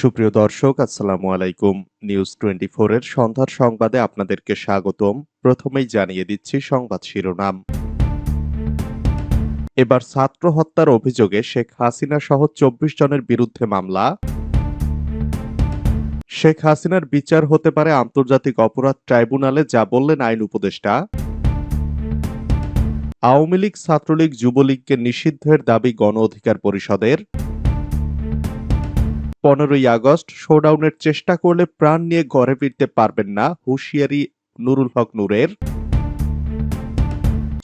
সুপ্রিয় দর্শক, আসসালামু আলাইকুম। নিউজ টোয়েন্টি এর সন্ধ্যার সংবাদে আপনাদেরকে স্বাগতম। প্রথমেই জানিয়ে দিচ্ছি সংবাদ শিরোনাম। এবার ছাত্র হত্যার অভিযোগে শেখ হাসিনা সহ চব্বিশ জনের বিরুদ্ধে মামলা। শেখ হাসিনার বিচার হতে পারে আন্তর্জাতিক অপরাধ ট্রাইব্যুনালে, যা বললেন আইন উপদেষ্টা। আওয়ামী লীগ ছাত্রলীগ যুবলীগকে নিষিদ্ধের দাবি গণ অধিকার পরিষদের। পনেরোই আগস্ট শোডাউনের চেষ্টা করলে প্রাণ নিয়ে ঘরে ফিরতে পারবেন না হুঁশিয়ারি নুরুল হক নূরের।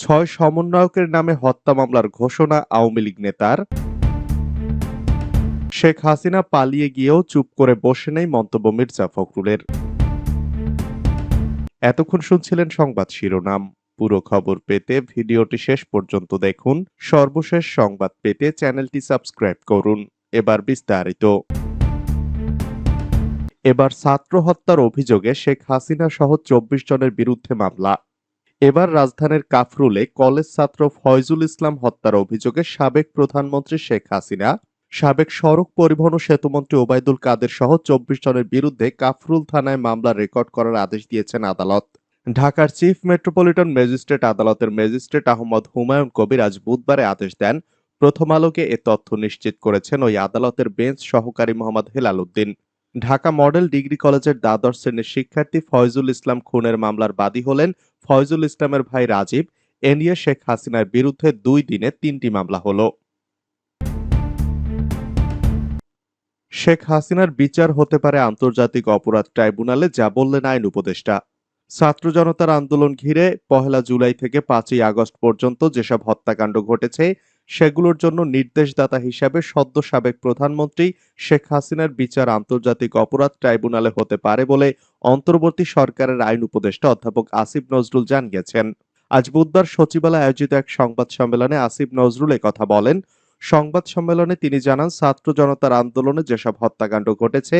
ছয় সমন্বয়কের নামে হত্যা মামলার ঘোষণা আওয়ামী লীগ নেতার। শেখ হাসিনা পালিয়ে গিয়েও চুপ করে বসে নেই মন্তব্য মির্জা ফখরুলের। এতক্ষণ শুনছিলেন সংবাদ শিরোনাম। পুরো খবর পেতে ভিডিওটি শেষ পর্যন্ত দেখুন। সর্বশেষ সংবাদ পেতে চ্যানেলটি সাবস্ক্রাইব করুন। এবার বিস্তারিত। এবার ছাত্র হত্যার অভিযোগে শেখ হাসিনা সহ চব্বিশ জনের বিরুদ্ধে মামলা। এবার রাজধানীর কাফরুলে কলেজ ছাত্র ফয়জুল ইসলাম হত্যার অভিযোগে সাবেক প্রধানমন্ত্রী শেখ হাসিনা, সাবেক সড়ক পরিবহন ও সেতুমন্ত্রী ওবায়দুল কাদের সহ চব্বিশ জনের বিরুদ্ধে কাফরুল থানায় মামলা রেকর্ড করার আদেশ দিয়েছেন আদালত। ঢাকার চিফ মেট্রোপলিটন ম্যাজিস্ট্রেট আদালতের ম্যাজিস্ট্রেট আহমদ হুমায়ুন কবির আজ বুধবারে আদেশ দেন, প্রথম আলোকে এ তথ্য নিশ্চিত করেছেন ওই আদালতের বেঞ্চ সহকারী মোহাম্মদ হেলাল উদ্দিন। ঢাকা মডেল ডিগ্রি কলেজের দ্বাদশ শ্রেণির শিক্ষার্থী ফয়জুল ইসলাম খুনের মামলার বাদী হলেন ফয়জুল ইসলামের ভাই রাজীব। এ শেখ হাসিনার বিরুদ্ধে দুই দিনে তিনটি মামলা হলো। শেখ হাসিনার বিচার হতে পারে আন্তর্জাতিক অপরাধ ট্রাইব্যুনালে, যা বললেন আইন উপদেষ্টা। ছাত্র জনতার আন্দোলন ঘিরে পহেলা জুলাই থেকে পাঁচই আগস্ট পর্যন্ত যেসব হত্যাকাণ্ড ঘটেছে সেগুলোর জন্য নির্দেশদাতা হিসাবে সদ্য সাবেক প্রধানমন্ত্রী শেখ হাসিনার বিচার আন্তর্জাতিক অপরাধ ট্রাইব্যুনালে হতে পারে বলে অন্তর্বর্তী সরকারের আইন উপদেষ্টা অধ্যাপক আসিফ নজরুল জানিয়েছেন। আজ বুধবার সচিবালয়ে আয়োজিত এক সংবাদ সম্মেলনে আসিফ নজরুল কথা বলেন। সংবাদ সম্মেলনে তিনি জানান, ছাত্র জনতার আন্দোলনে যেসব হত্যাকাণ্ড ঘটেছে,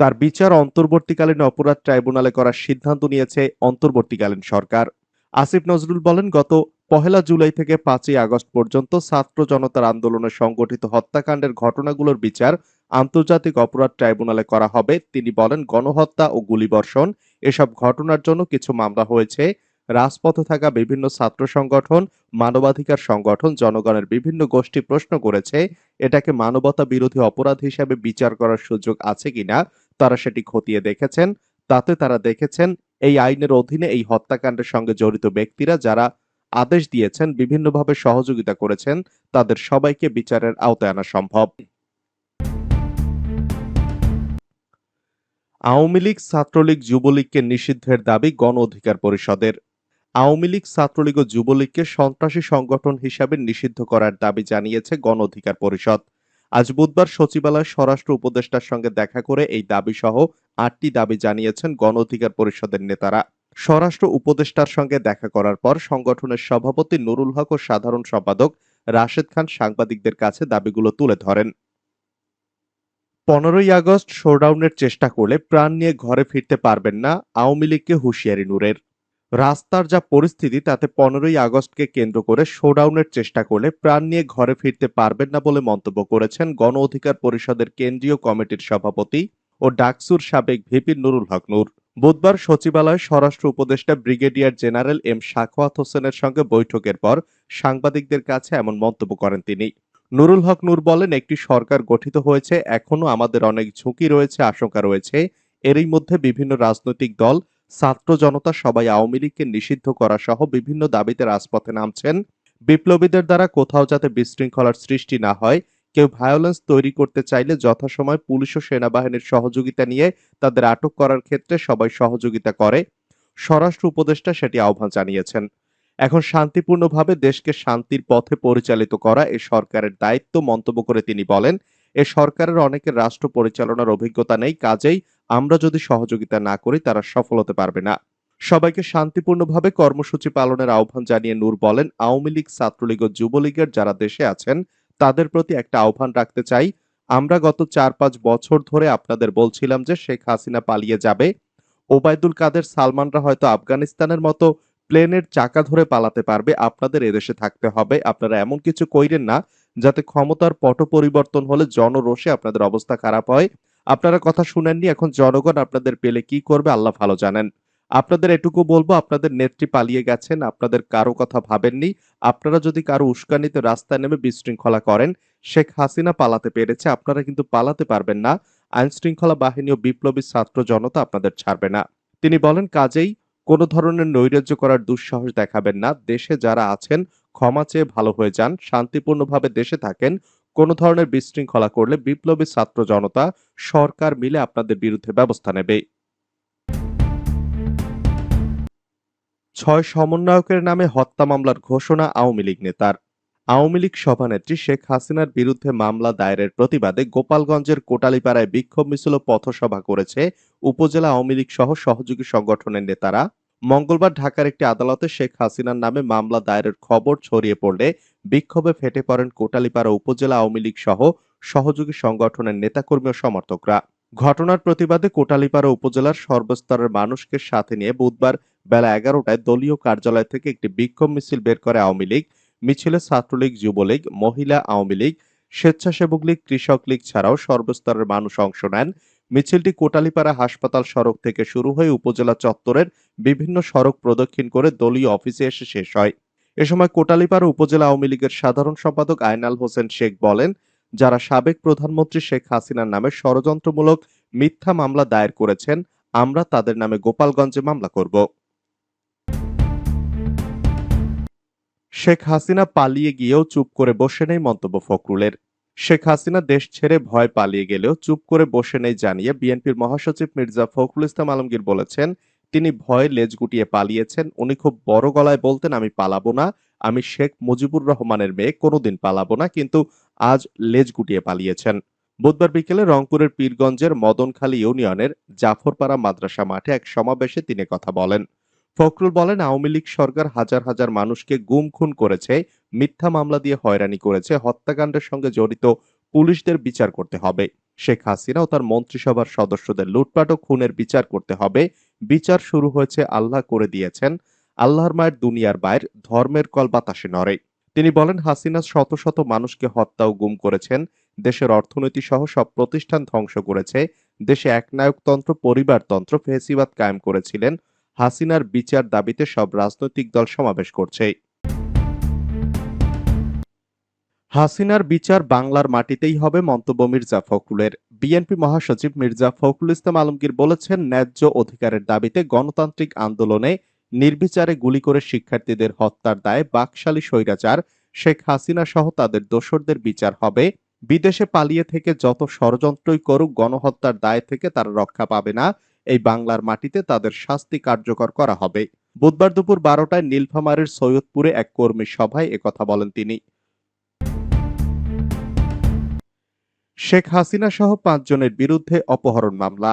তার বিচার অন্তর্বর্তীকালীন অপরাধ ট্রাইব্যুনালে করার সিদ্ধান্ত নিয়েছে অন্তর্বর্তীকালীন সরকার। আসিফ নজরুল বলেন, গত পহেলা জুলাই থেকে পাঁচই আগস্ট পর্যন্ত ছাত্র জনতার আন্দোলনে সংগঠিত হত্যাকাণ্ডের ঘটনাগুলোর বিচার আন্তর্জাতিক অপরাধ ট্রাইব্যুনালে করা হবে। তিনি বলেন, গণহত্যা ও গুলিবর্ষণ, এসব ঘটনার জন্য কিছু মামলা হয়েছে। রাজপথে থাকা বিভিন্ন ছাত্র সংগঠন, মানবাধিকার সংগঠন, জনগণের বিভিন্ন গোষ্ঠী প্রশ্ন করেছে, এটাকে মানবতা বিরোধী অপরাধ হিসেবে বিচার করার সুযোগ আছে কিনা, তারা সেটি খতিয়ে দেখেছেন। তাতে তারা দেখেছেন, এই আইনের অধীনে এই হত্যাকাণ্ডের সঙ্গে জড়িত ব্যক্তিরা যারা আদেশ দিয়েছেন, বিভিন্নভাবে সহযোগিতা করেছেন, তাদের সবাইকে বিচারের আওতায় আনা সম্ভব। আওয়ামী লীগ ছাত্রলীগ যুবলীগকে নিষিদ্ধের দাবি গণ অধিকার পরিষদের। আওয়ামী লীগ ছাত্রলীগ ও যুবলীগকে সন্ত্রাসী সংগঠন হিসাবে নিষিদ্ধ করার দাবি জানিয়েছে গণ অধিকার পরিষদ। আজ বুধবার সচিবালয় স্বরাষ্ট্র উপদেষ্টার সঙ্গে দেখা করে এই দাবি সহ আটটি দাবি জানিয়েছেন গণ অধিকার পরিষদের নেতারা। স্বরাষ্ট্র উপদেষ্টার সঙ্গে দেখা করার পর সংগঠনের সভাপতি নুরুল হক ও সাধারণ সম্পাদক রাশেদ খান সাংবাদিকদের কাছে দাবিগুলো তুলে ধরেন। পনেরোই আগস্ট শোডাউনের চেষ্টা করলে প্রাণ নিয়ে ঘরে ফিরতে পারবেন না আওয়ামী লীগকে হুঁশিয়ারি নূরের। রাস্তার যা পরিস্থিতি তাতে পনেরোই আগস্টকে কেন্দ্র করে শোডাউনের চেষ্টা করলে প্রাণ নিয়ে ঘরে ফিরতে পারবেন না বলে মন্তব্য করেছেন গণ অধিকার পরিষদের কেন্দ্রীয় কমিটির সভাপতি ও ডাকসুর সাবেক ভিপি নুরুল হক নূর। বুধবার সচিবালয়ে স্বরাষ্ট্র উপদেষ্টা ব্রিগেডিয়ার জেনারেল এম শাখওয়াত হোসেনের সঙ্গে বৈঠকের পর সাংবাদিকদের কাছে এমন মন্তব্য করেন তিনি। নুরুল হক নূর বলেন, একটি সরকার গঠিত হয়েছে এখনও আমাদের অনেক ঝুঁকি রয়েছে, আশঙ্কা রয়েছে। এরই মধ্যে বিভিন্ন রাজনৈতিক দল, ছাত্র জনতা, সবাই আওয়ামী লীগকে নিষিদ্ধ করা সহ বিভিন্ন দাবিতে রাজপথে নামছেন। বিপ্লবীদের দ্বারা কোথাও যাতে বিশৃঙ্খলার সৃষ্টি না হয় কেউ ভায়োলেন্স তৈরি করতে চাইলে যথাসময় পুলিশ ও সেনাবাহিনীর সহযোগিতা নিয়ে তাদের আটক করার ক্ষেত্রে সবাই সহযোগিতা করে। স্বরাষ্ট্র উপদেষ্টা সেটি আহ্বান জানিয়েছেন। এখন শান্তিপূর্ণভাবে দেশকে শান্তির পথে পরিচালিত করা এ সরকারের দায়িত্ব মন্তব্য করে তিনি বলেন, এ সরকারের অনেকের রাষ্ট্র পরিচালনার অভিজ্ঞতা নেই, কাজেই আমরা যদি সহযোগিতা না করি তারা সফল হতে পারবে না। সবাইকে শান্তিপূর্ণভাবে কর্মসূচি পালনের আহ্বান জানিয়ে নূর বলেন, আওয়ামী লীগ, ছাত্রলীগ ও যুবলীগের যারা দেশে আছেন তাদের প্রতি একটা আহ্বান রাখতে চাই। আমরা গত চার পাঁচ বছর ধরে আপনাদের বলছিলাম যে শেখ হাসিনা পালিয়ে যাবে। ওবায়দুল কাদের, সালমানরা হয়তো আফগানিস্তানের মতো প্লেনের চাকা ধরে পালাতে পারবে। আপনাদের এদেশে থাকতে হবে। আপনারা এমন কিছু কইরেন না, যাতে ক্ষমতার পট পরিবর্তন হলে জনরোষে আপনাদের অবস্থা খারাপ হয়। আপনারা কথা শুনেননি, এখন জনগণ আপনাদের পেলে কি করবে, আল্লাহ ভালো জানেন। আপনাদের এটুকু বলব, আপনাদের নেত্রী পালিয়ে গেছেন, আপনাদের কারও কথা ভাবেননি। আপনারা যদি কারও উস্কানিতে রাস্তায় নেমে বিশৃঙ্খলা করেন, শেখ হাসিনা পালাতে পেরেছে, আপনারা কিন্তু পালাতে পারবেন না। আইন শৃঙ্খলা বাহিনী ও বিপ্লবী ছাত্র জনতা আপনাদের ছাড়বে না। তিনি বলেন, কাজেই কোনো ধরনের নৈরাজ্য করার দুঃসাহস দেখাবেন না। দেশে যারা আছেন, ক্ষমা চেয়ে ভালো হয়ে যান, শান্তিপূর্ণভাবে দেশে থাকেন। কোনো ধরনের বিশৃঙ্খলা করলে বিপ্লবী ছাত্র জনতা সরকার মিলে আপনাদের বিরুদ্ধে ব্যবস্থা নেবে। ছয় সমন্বয়কের নামে হত্যা মামলার ঘোষণা আওয়ামী লীগ নেতার। আওয়ামী লীগ সভানেত্রী শেখ হাসিনার বিরুদ্ধে মামলা দায়েরের প্রতিবাদে গোপালগঞ্জের কোটালীপাড়ায় বিক্ষোভ মিছিল পথসভা করেছে উপজেলা আওয়ামী লীগ সহ সহযোগী সংগঠনের নেতারা। মঙ্গলবার ঢাকার একটি আদালতে শেখ হাসিনার নামে মামলা দায়েরের খবর ছড়িয়ে পড়লে বিক্ষোভে ফেটে পড়েন কোটালীপাড়া উপজেলা আওয়ামী লীগ সহ সহযোগী সংগঠনের নেতাকর্মী ও সমর্থকরা। ঘটনার প্রতিবাদে কোটালীপাড়া উপজেলার সর্বস্তরের মানুষকে সাথে নিয়ে বুধবার বেলা এগারোটায় দলীয় কার্যালয় থেকে একটি বিক্ষোভ মিছিল বের করে আওয়ামী লীগ, মিছিলে ছাত্রলীগ, যুবলীগ, মহিলা আওয়ামী লীগ, স্বেচ্ছাসেবক লীগ, কৃষক লীগ ছাড়াও সর্বস্তরের মানুষ অংশ নেন। মিছিলটি কোটালীপাড়া হাসপাতাল সড়ক থেকে শুরু হয়ে উপজেলা চত্বরের বিভিন্ন সড়ক প্রদক্ষিণ করে দলীয় অফিসে এসে শেষ হয়। এ সময় কোটালীপাড়া উপজেলা আওয়ামী লীগের সাধারণ সম্পাদক আয়নাল হোসেন শেখ বলেন যারা সাবেক প্রধানমন্ত্রী শেখ হাসিনার নামে ষড়যন্ত্রমূলক মিথ্যা মামলা দায়ের করেছেন, আমরা তাদের নামে গোপালগঞ্জে মামলা করব। শেখ হাসিনা পালিয়ে গিয়েও চুপ করে বসে নেই মন্তব্য ফখরুলের। শেখ হাসিনা দেশ ছেড়ে ভয় পালিয়ে গেলেও চুপ করে বসে নেই জানিয়ে বিএনপির মহাসচিব মির্জা ফখরুল ইসলাম আলমগীর বলেছেন, তিনি ভয়ে লেজ গুটিয়ে পালিয়েছেন, উনি খুব বড় গলায় বলতেন, আমি পালাবো না, আমি শেখ মুজিবুর রহমানের মেয়ে, কোনোদিন পালাবো না, কিন্তু আজ লেজ গুটিয়ে পালিয়েছেন। বুধবার বিকেলে রংপুরের পীরগঞ্জের মদনখালী ইউনিয়নের জাফরপাড়া মাদ্রাসা মাঠে এক সমাবেশে তিনি কথা বলেন। ফখরুল বলেন, আওয়ামী লীগ সরকার হাজার হাজার মানুষকে গুম খুন করেছে, মিথ্যা মামলা দিয়ে হয়রানি করেছে, হত্যাকাণ্ডের সঙ্গে জড়িত পুলিশদের বিচার করতে হবে। শেখ হাসিনা ও তার মন্ত্রিসভার সদস্যদের লুটপাট ও খুনের বিচার করতে হবে। বিচার শুরু হয়েছে, আল্লাহ করে দিয়েছেন। আল্লাহর মায়ের দুনিয়ার বাইর ধর্মের কল বাতাসে নড়ে। তিনি বলেন, হাসিনা শত শত মানুষকে হত্যা ও গুম করেছেন। দেশের অর্থনীতি সহ সব প্রতিষ্ঠান ধ্বংস করেছে। দেশে একনায়কতন্ত্র, পরিবারতন্ত্র, ফেসিবাদ কায়েম করেছিলেন। হাসিনার বিচার দাবিতে সব রাজনৈতিক দল সমাবেশ করছে। হাসিনার বিচার বাংলার মাটিতেই হবে মন্তব্য মির্জা ফখরুলের। বিএনপি মহাসচিব মির্জা ফখরুল ইসলাম আলমগীর বলেছেন, ন্যায্য অধিকারের দাবিতে গণতান্ত্রিক আন্দোলনে নির্বিচারে গুলি করে শিক্ষার্থীদের হত্যার দায়ে বাকশালী স্বৈরাচার শেখ হাসিনা সহ তাদের দোসরদের বিচার হবে। বিদেশে পালিয়ে থেকে যত ষড়যন্ত্রই করুক, গণহত্যার দায় থেকে তারা রক্ষা পাবে না। এই বাংলার মাটিতে তাদের শাস্তি কার্যকর করা হবে। বুধবার দুপুর বারোটায় নীলফামারীর সৈয়দপুরে এক কর্মী সভায় একথা বলেন তিনি। শেখ হাসিনা সহ পাঁচজনের বিরুদ্ধে অপহরণ মামলা।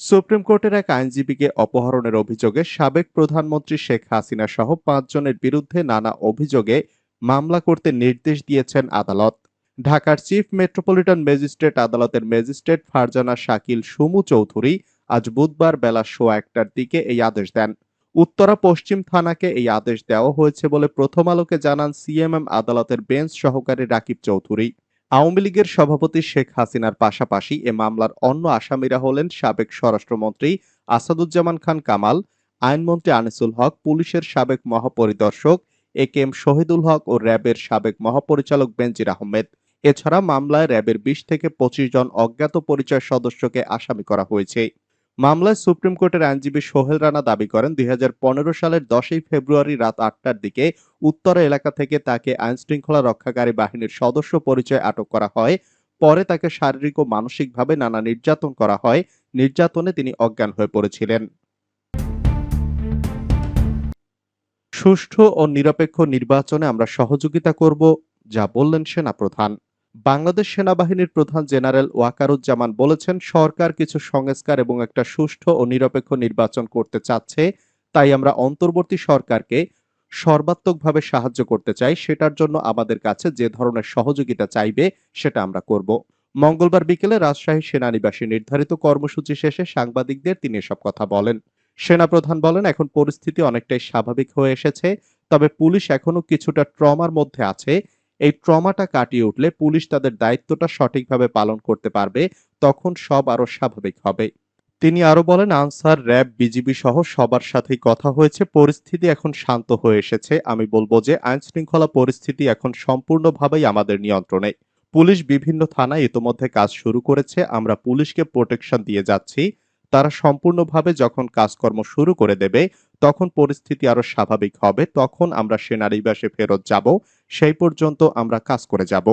সুপ্রিম কোর্টের এক আইনজীবীকে অপহরণের অভিযোগে সাবেক প্রধানমন্ত্রী শেখ হাসিনা সহ পাঁচজনের বিরুদ্ধে নানা অভিযোগে মামলা করতে নির্দেশ দিয়েছেন আদালত। ঢাকার চিফ মেট্রোপলিটন ম্যাজিস্ট্রেট আদালতের ম্যাজিস্ট্রেট ফারজানা শাকিল সুমু চৌধুরী আজ বুধবার বেলা সোয়া একটার দিকে এই আদেশ দেন। উত্তরা পশ্চিম থানাকে এই আদেশ দেওয়া হয়েছে বলে প্রথম আলোকে জানান সিএমএম আদালতের বেঞ্চ সহকারী রাকিব চৌধুরী। আওয়ামী লীগের সভাপতি শেখ হাসিনার পাশাপাশি এ মামলার অন্য আসামিরা হলেন সাবেক স্বরাষ্ট্রমন্ত্রী আসাদুজ্জামান খান কামাল, আইনমন্ত্রী আনিসুল হক, পুলিশের সাবেক মহাপরিদর্শক এ কে এম শহীদুল হক ও র্যাবের সাবেক মহাপরিচালক বেনজির আহমেদ। এছাড়া মামলায় র্যাবের বিশ থেকে পঁচিশ জন অজ্ঞাত পরিচয় সদস্যকে আসামি করা হয়েছে। মামলায় সুপ্রিম কোর্টের আইনজীবী সোহেল রানা দাবি করেন, দুই হাজার পনেরো সালের দশই ফেব্রুয়ারি রাত আটটার দিকে উত্তরা এলাকা থেকে তাকে আইন শৃঙ্খলা রক্ষাকারী বাহিনীর সদস্য পরিচয় আটক করা হয়। পরে তাকে শারীরিক ও মানসিকভাবে নানা নির্যাতন করা হয়। নির্যাতনে তিনি অজ্ঞান হয়ে পড়েছিলেন। সুষ্ঠু ও নিরপেক্ষ নির্বাচনে আমরা সহযোগিতা করব, যা বললেন সেনাপ্রধান। বাংলাদেশ সেনাবাহিনীর প্রধান জেনারেল ওয়াকারুজ্জামান বলেছেন, সরকার কিছু সংস্কার এবং একটা সুষ্ঠু ও নিরপেক্ষ নির্বাচন করতে চাচ্ছে। তাই আমরা অন্তর্বর্তী সরকারকে সর্বাত্মকভাবে সাহায্য করতে চাই। সেটার জন্য আমাদের কাছে যে ধরনের সহযোগিতা চাইবে, সেটা আমরা করব। মঙ্গলবার বিকেলে রাজশাহী সেনানিবাসে নির্ধারিত কর্মসূচি শেষে সাংবাদিকদের তিনি এসব কথা বলেন। সেনাপ্রধান বলেন, এখন পরিস্থিতি অনেকটাই স্বাভাবিক হয়ে এসেছে, তবে পুলিশ এখনও কিছুটা ট্রমার মধ্যে আছে। এই ট্রমাটা কাটিয়ে উঠলে পুলিশ তাদের দায়িত্বটা সঠিকভাবে পালন করতে পারবে, তখন সব আরও স্বাভাবিক হবে। তিনি আরও বলেন, আনসার, র্যাব, বিজিবি সহ সবার সাথেই কথা হয়েছে, পরিস্থিতি এখন শান্ত হয়ে এসেছে। আমি বলব যে আইন শৃঙ্খলা পরিস্থিতি এখন সম্পূর্ণভাবেই আমাদের নিয়ন্ত্রণে। পুলিশ বিভিন্ন থানায় ইতোমধ্যে কাজ শুরু করেছে, আমরা পুলিশকে প্রোটেকশন দিয়ে যাচ্ছি। তারা সম্পূর্ণভাবে যখন কাজকর্ম শুরু করে দেবে তখন পরিস্থিতি আরও স্বাভাবিক হবে, তখন আমরা সেনানিবাসে ফেরত যাব, সেই পর্যন্ত আমরা কাজ করে যাব।